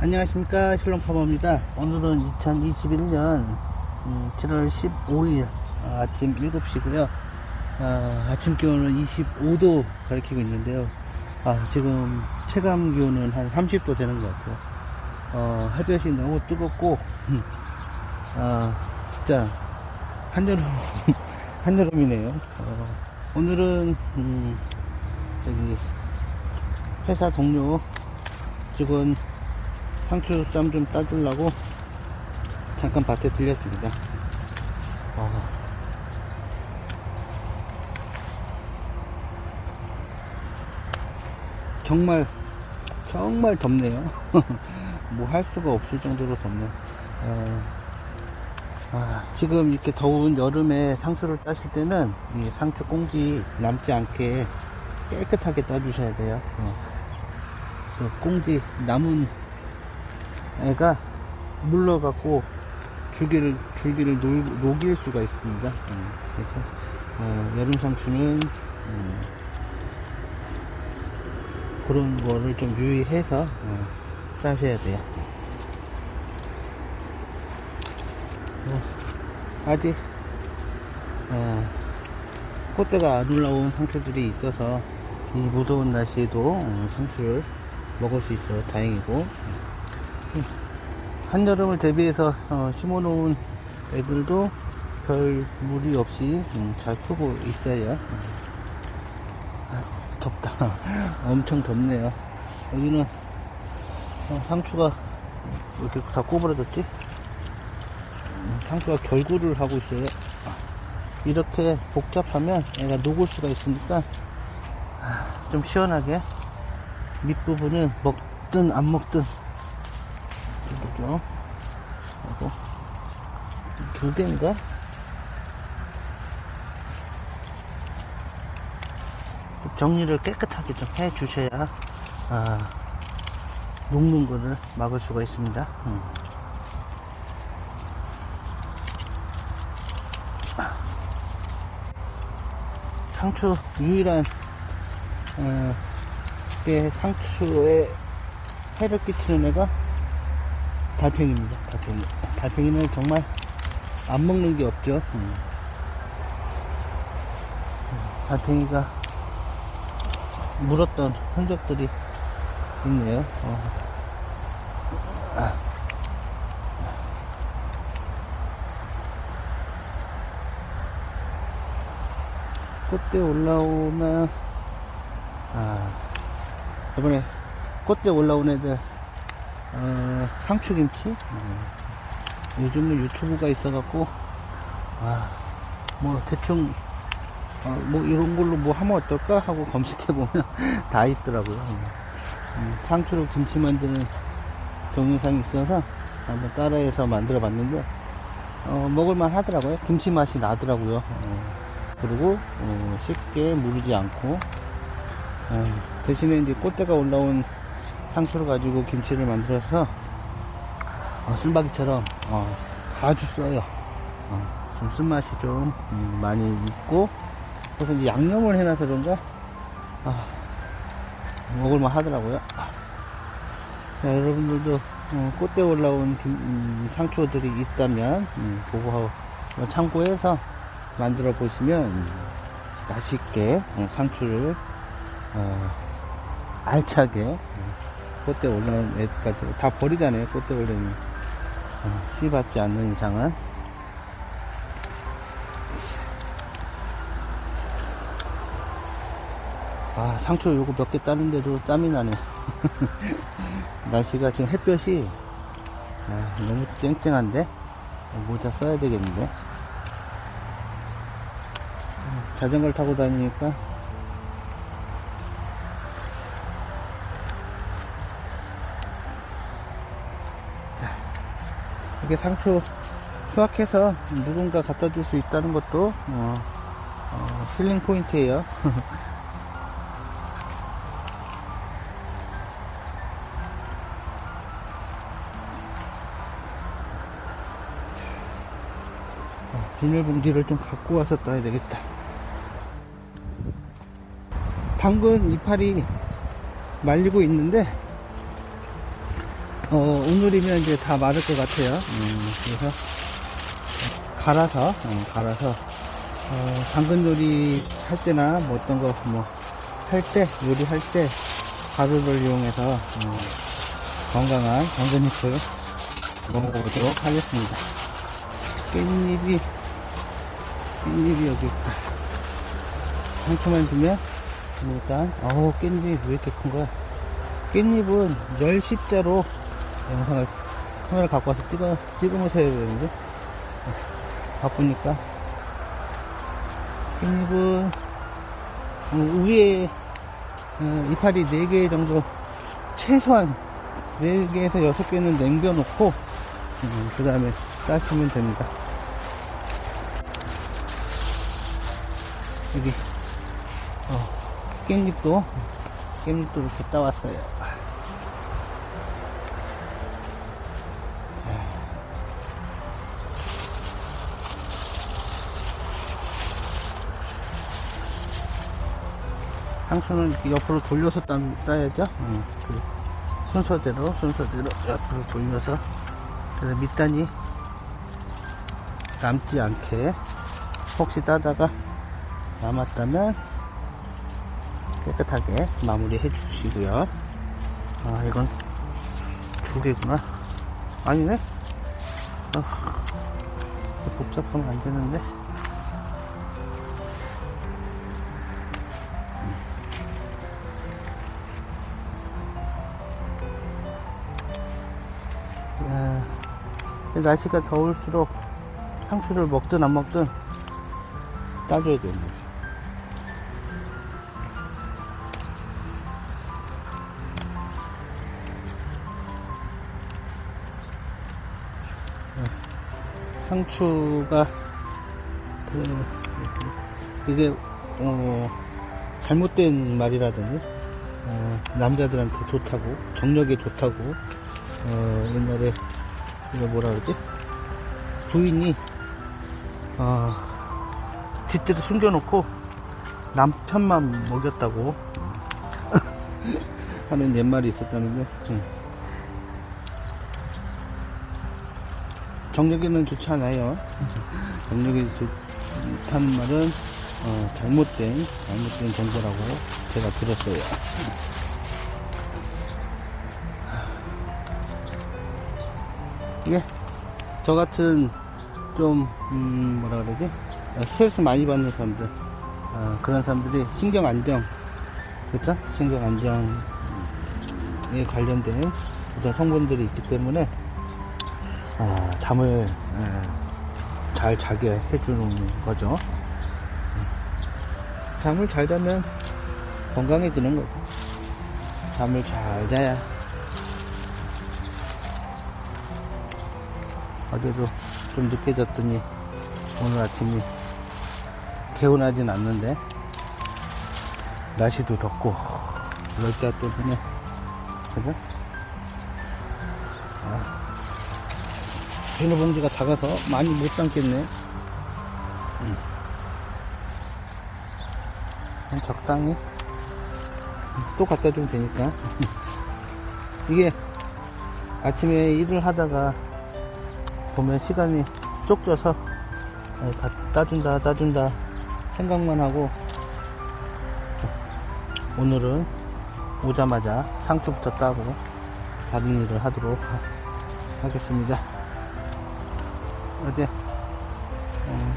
안녕하십니까. 실롱파머입니다. 오늘은 2021년 7월 15일 아침 7시고요. 아침 기온은 25도 가리키고 있는데요. 아, 지금 체감 기온은 한 30도 되는 것 같아요. 어, 햇볕이 너무 뜨겁고 아, 진짜 한여름 한여름이네요 어, 오늘은 음, 저기 회사 동료 직원 상추 쌈 좀 따주려고 잠깐 밭에 들렸습니다. 어. 정말 정말 덥네요. 뭐 할 수가 없을 정도로 덥네. 어. 아, 지금 이렇게 더운 여름에 상추를 따실 때는 이 상추 꽁지 남지 않게 깨끗하게 따주셔야 돼요. 어. 그 꽁지 남은 애가 물러갖고 줄기를 줄기를 녹, 녹일 수가 있습니다. 음, 그래서 어, 여름 상추는 음, 그런 거를 좀 유의해서 어, 따셔야 돼요. 어, 아직 어, 꽃대가 안 올라온 상추들이 있어서 이 무더운 날씨에도 어, 상추를 먹을 수 있어 다행이고 한여름을 대비해서 어, 심어놓은 애들도 별 무리 없이 음, 잘 크고 있어요. 음. 아, 덥다. 엄청 덥네요. 여기는 어, 상추가 왜 이렇게 다 꼬부라졌지? 음, 상추가 결구를 하고 있어요. 이렇게 복잡하면 얘가 녹을 수가 있으니까 아, 좀 시원하게 밑부분은 먹든 안 먹든. 그리고 두 개인가? 정리를 깨끗하게 좀 해 주셔야 아, 녹는 거를 막을 수가 있습니다. 음. 상추 유일한 어, 게 상추에 해를 끼치는 애가 달팽이입니다. 달팽이. 달팽이는 정말 안 먹는 게 없죠. 음. 달팽이가 물었던 흔적들이 있네요. 어. 아. 꽃대 올라오면 아 저번에 꽃대 올라온 애들 어, 상추김치? 어, 요즘은 유튜브가 있어갖고 아, 뭐 대충 어, 뭐 이런 걸로 뭐 하면 어떨까? 하고 검색해보면 다 있더라고요. 음, 상추로 김치 만드는 동영상이 있어서 한번 따라해서 만들어 봤는데 어, 먹을만 하더라고요. 김치 맛이 나더라고요. 어, 그리고 어, 쉽게 무르지 않고 어, 대신에 이제 꽃대가 올라온 상추를 가지고 김치를 만들어서 어, 쓴바귀처럼 어, 아주 써요. 어, 좀 쓴맛이 좀 음, 많이 있고 그래서 이제 양념을 해놔서 그런가 아, 먹을만 하더라고요. 자, 여러분들도 어, 꽃대 올라온 김- 음, 상추들이 있다면 음, 그거 참고해서 만들어 보시면 음, 맛있게 어, 상추를 어, 알차게 어, 꽃대 올라온 애까지 다 버리잖아요 꽃대 올라오면. 어, 씨 받지 않는 이상은. 아 상추 요거 몇 개 따는데도 땀이 나네. 날씨가 지금 햇볕이 아, 너무 쨍쨍한데? 모자 써야 되겠는데? 음, 자전거를 타고 다니니까 이게 상추 수확해서 누군가 갖다 줄 수 있다는 것도 어, 어, 힐링 포인트예요. 어, 비닐봉지를 좀 갖고 와서 따야 되겠다. 당근 이파리 말리고 있는데 어, 오늘이면 이제 다 마를 것 같아요. 음, 그래서 갈아서 어, 갈아서 어, 당근 요리 할 때나 뭐 어떤 거 뭐 할 때 요리할 때 가루를 이용해서 어, 건강한 당근잎을 먹어보도록 하겠습니다. 깻잎이 깻잎이 여기 있다. 상처만 주면 일단 어우 깻잎이 왜 이렇게 큰 거야? 깻잎은 열 십자로 영상을 카메라 갖고 와서 찍어 찍으면서 해야 되는데. 바쁘니까. 깻잎은 어, 위에 어, 이파리 4개 정도 최소한 4개에서 6개는 남겨놓고 그 다음에 따시면 됩니다. 여기. 어, 깻잎도 깻잎도 이렇게 따왔어요 상추는 이렇게 옆으로 돌려서 따, 따야죠. 음, 그 순서대로, 순서대로 옆으로 돌려서. 그래서 밑단이 남지 않게 혹시 따다가 남았다면 깨끗하게 마무리 해 주시고요. 아, 이건 두 개구나. 아니네? 어, 복잡하면 안 되는데. 야, 날씨가 더울수록 상추를 먹든 안 먹든 따줘야 됩니다. 상추가 그, 이게 어, 잘못된 말이라든지 어, 남자들한테 좋다고 정력에 좋다고 어, 옛날에 이거 뭐라 그러지 부인이 어, 뒷대로 숨겨놓고 남편만 먹였다고 하는 옛말이 있었다는데 음. 정력에는 좋지 않아요. 정력에 좋다는 말은 어, 잘못된 잘못된 정보라고 제가 들었어요. 이게 저 같은 좀 음, 뭐라 그러지? 어, 스트레스 많이 받는 사람들 어, 그런 사람들이 신경 안정 그렇죠 신경 안정에 관련된 어떤 성분들이 있기 때문에 어, 잠을 어, 잘 자게 해주는 거죠. 잠을 잘 자면 건강해지는 거죠 잠을 잘 자야. 어제도 좀 늦게 잤더니 오늘 아침이 개운하진 않는데 날씨도 덥고 열자 때문에 그죠? 비닐봉지가 작아서 많이 못 담겠네. 음. 적당히 또 갖다 주면 되니까. 이게 아침에 일을 하다가 보면 시간이 쪽져서 어, 다 따준다 따준다 생각만 하고 오늘은 오자마자 상추부터 따고 다른 일을 하도록 하, 겠습니다 어제 어,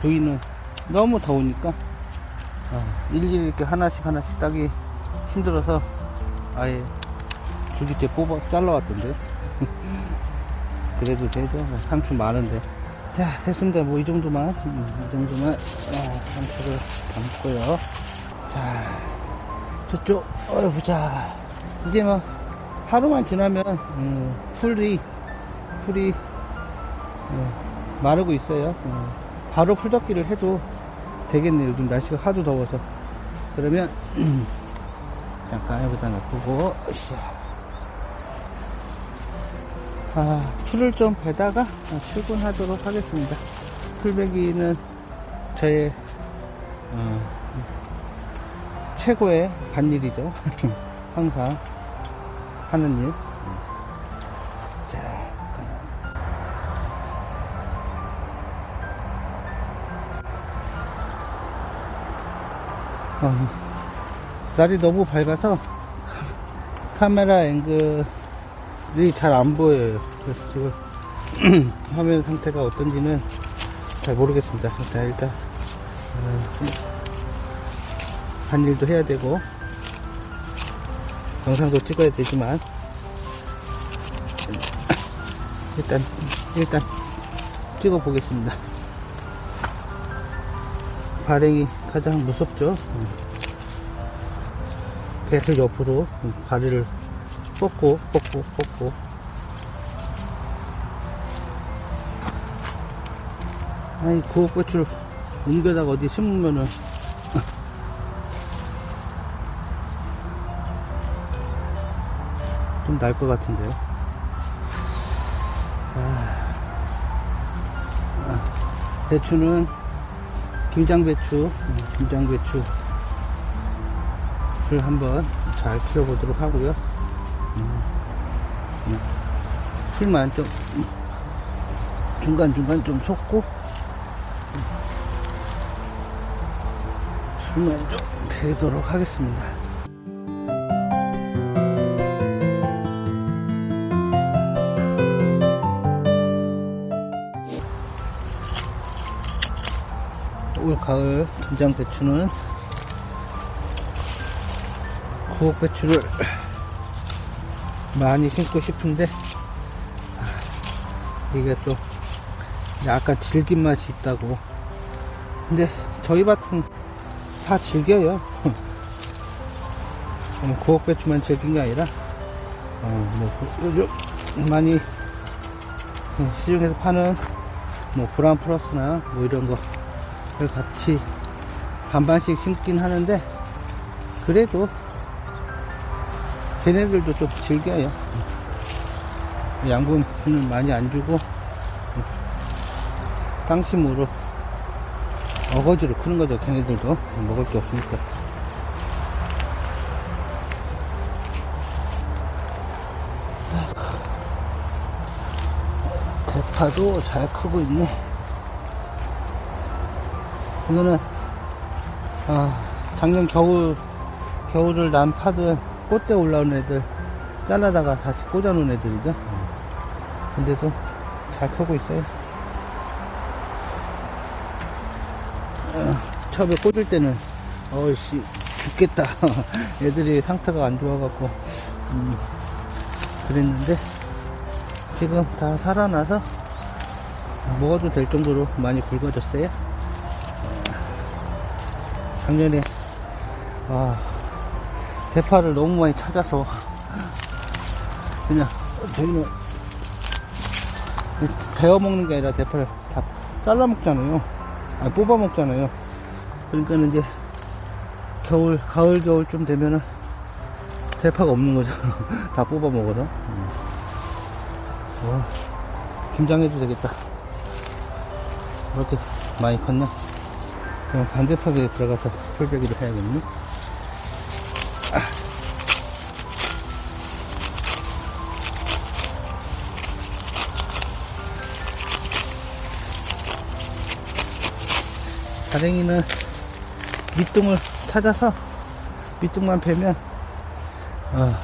부인은 너무 더우니까 어, 일일이 이렇게 하나씩 하나씩 따기 힘들어서 아예 줄기째 뽑아 잘라왔던데 그래도 되죠. 상추 많은데. 자, 됐습니다. 뭐 이 정도만, 음, 이 정도만, 아, 상추를 담고요. 자, 저쪽, 어, 보자. 이제 뭐, 하루만 지나면, 음, 풀이, 풀이, 어, 마르고 있어요. 어, 바로 풀덮기를 해도 되겠네요. 요즘 날씨가 하도 더워서. 그러면, 잠깐 여기다 놔두고. 아, 풀을 좀 베다가 출근하도록 하겠습니다. 풀베기는 저의 어, 최고의 반일이죠. 항상 하는 일. 어, 날이 너무 밝아서 카메라 앵글이 잘 안 보여요. 그래서 지금 화면 상태가 어떤지는 잘 모르겠습니다. 자, 일단 어, 반일도 해야 되고 영상도 찍어야 되지만 일단 일단 찍어 보겠습니다. 발행이 가장 무섭죠. 계속 옆으로 다리를 뻗고 뻗고 뻗고. 아니 구옥배추를 옮겨다가 어디 심으면은. 좀 날 것 같은데요 아, 아, 배추는 김장배추 음, 김장배추를 한번 잘 키워보도록 하고요. 음, 음, 풀만 좀 음, 중간중간 좀 솟고 풀만 좀 베도록 하겠습니다 올 가을 김장 배추는 구옥 배추를 많이 심고 싶은데 아, 이게 좀 약간 질긴 맛이 있다고. 근데 저희 밭은 다 질겨요. 어, 구옥 배추만 질긴 게 아니라 어, 뭐 많이 어, 시중에서 파는 뭐 브라운 플러스나 뭐 이런 거를 같이 반반씩 심긴 하는데 그래도 걔네들도 좀 즐겨요. 양분을 많이 안 주고 땅심으로 어거지로 크는 거죠 걔네들도. 먹을 게 없으니까. 대파도 잘 크고 있네 이거는 아, 작년 겨울 겨울을 난 파들 꽃대 올라온 애들 잘라다가 다시 꽂아놓은 애들이죠. 근데도 잘 크고 있어요. 어, 처음에 꽂을 때는 어이씨 죽겠다. 애들이 상태가 안 좋아갖고 음, 그랬는데 지금 다 살아나서 먹어도 될 정도로 많이 굵어졌어요. 작년에 아, 대파를 너무 많이 찾아서 그냥 저희는 베어 먹는 게 아니라 대파를 다 잘라 먹잖아요. 아 뽑아 먹잖아요. 그러니까 이제 겨울 가을 겨울쯤 되면은 대파가 없는 거죠. 다 뽑아 먹어서. 음. 어, 김장해도 되겠다. 이렇게 많이 컸네. 그럼 반대파에 들어가서 풀베기를 해야겠네. 다랭이는 밑둥을 찾아서 밑둥만 베면 어,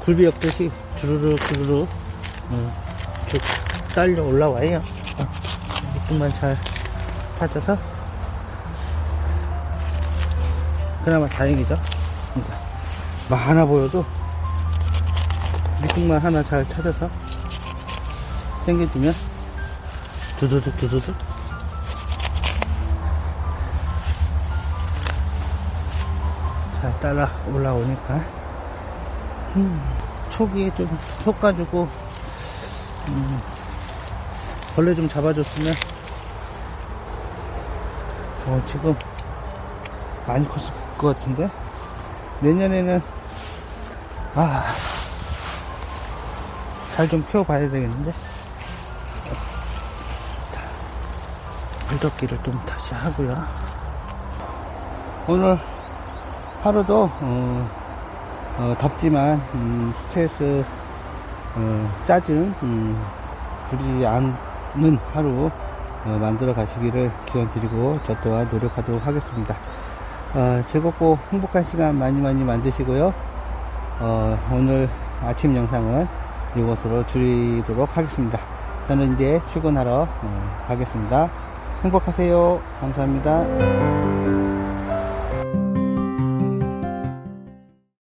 굴비 엮듯이 주르륵 주르륵 어, 쭉 딸려 올라와요. 어, 밑둥만 잘 찾아서 그나마 다행이죠. 그러니까 많아 보여도 밑둥만 하나 잘 찾아서 당겨주면 두두둑 두두둑. 잘 따라 올라오니까. 음, 초기에 좀 속가지고 음, 벌레 좀 잡아줬으면 어, 지금 많이 컸을 것 같은데? 내년에는 아, 잘 좀 피워봐야 되겠는데? 물덮기를 좀 다시 하고요. 오늘 하루도 어, 어, 덥지만 음, 스트레스 어, 짜증 음, 부리지 않는 하루 어, 만들어 가시기를 기원 드리고 저 또한 노력하도록 하겠습니다. 어, 즐겁고 행복한 시간 많이 많이 만드시고요. 어, 오늘 아침 영상은 이것으로 줄이도록 하겠습니다. 저는 이제 출근하러 어, 가겠습니다. 행복하세요. 감사합니다.